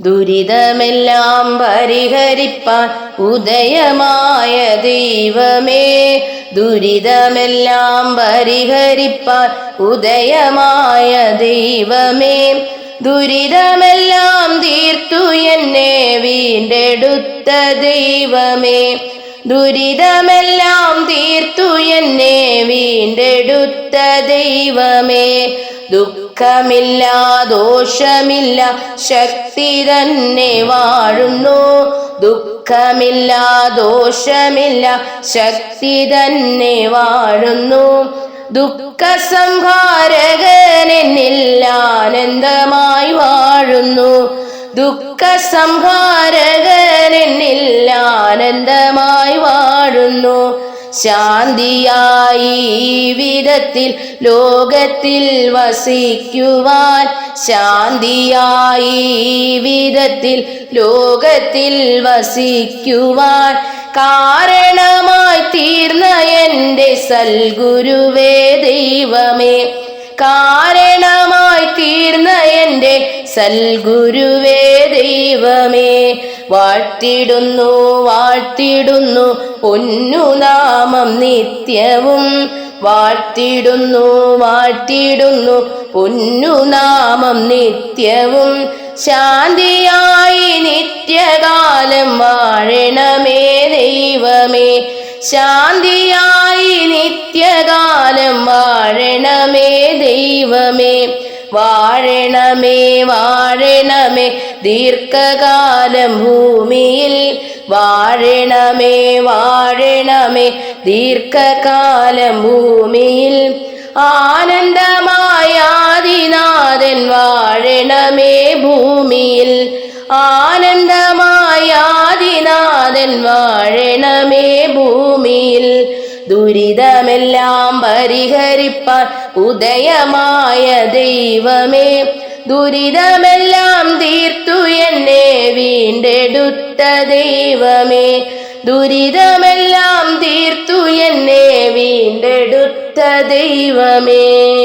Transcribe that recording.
ദുരിതമെല്ലാം പരിഹരിപ്പാൻ ഉദയമായ ദൈവമേ. ദുരിതമെല്ലാം പരിഹരിപ്പാൻ ഉദയമായ ദൈവമേ. ദുരിതമെല്ലാം തീർത്തു എന്നെ വീണ്ടെടുത്ത ദൈവമേ. ദുരിതമെല്ലാം തീർത്തു എന്നെ വീണ്ടെടുത്ത ദൈവമേ. ദുഃഖമില്ല ദോഷമില്ല ശക്തി തന്നെ വാഴുന്നു. ദുഃഖമില്ല ദോഷമില്ല ശക്തി തന്നെ വാഴുന്നു. ദുഃഖ സംഹാരകനെന്നിൽ ആനന്ദമായി വാഴുന്നു. ദുഃഖ സംഹാരകനെന്നിൽ ആനന്ദമായി വാഴുന്നു. ശാന്തിയായി വിധത്തിൽ ലോകത്തിൽ വസിക്കുവാൻ ശാന്തിയായി വിധത്തിൽ ലോകത്തിൽ വസിക്കുവാൻ കാരണമായി തീർന്ന എന്റെ സൽഗുരുവേ ദൈവമേ. കാരണമായി തീർന്ന എന്റെ സൽഗുരുവേ ദൈവമേ വാഴ്ത്തിടുന്നു വാഴ്ത്തിടുന്നു. പൊന്നുനാമം നിത്യവും വാഴ്ത്തിടുന്നു വാഴ്ത്തിടുന്നു. പൊന്നുനാമം നിത്യവും ശാന്തിയായി നിത്യകാലം വാഴണമേ ദൈവമേ. ശാന്തിയായി നിത്യകാലം വാഴണമേ ദൈവമേ. വാഴണമേ വാഴണമേ ദീർഘകാലം ഭൂമിയിൽ. വാഴണമേ വാഴണമേ ദീർഘകാലം ഭൂമിയിൽ. ആനന്ദമായാദിനാഥൻ വാഴണമേ ഭൂമിയിൽ. ആനന്ദമായാദിനാഥൻ വാഴണമേ ഭൂമിയിൽ. ദുരിതമെല്ലാം പരിഹരിപ്പാൻ ഉദയമായ ദൈവമേ. ദുരിതമെല്ലാം തീർത്തു എന്നെ വീണ്ടെടുത്ത ദൈവമേ. ദുരിതമെല്ലാം തീർത്തു എന്നെ വീണ്ടെടുത്ത ദൈവമേ.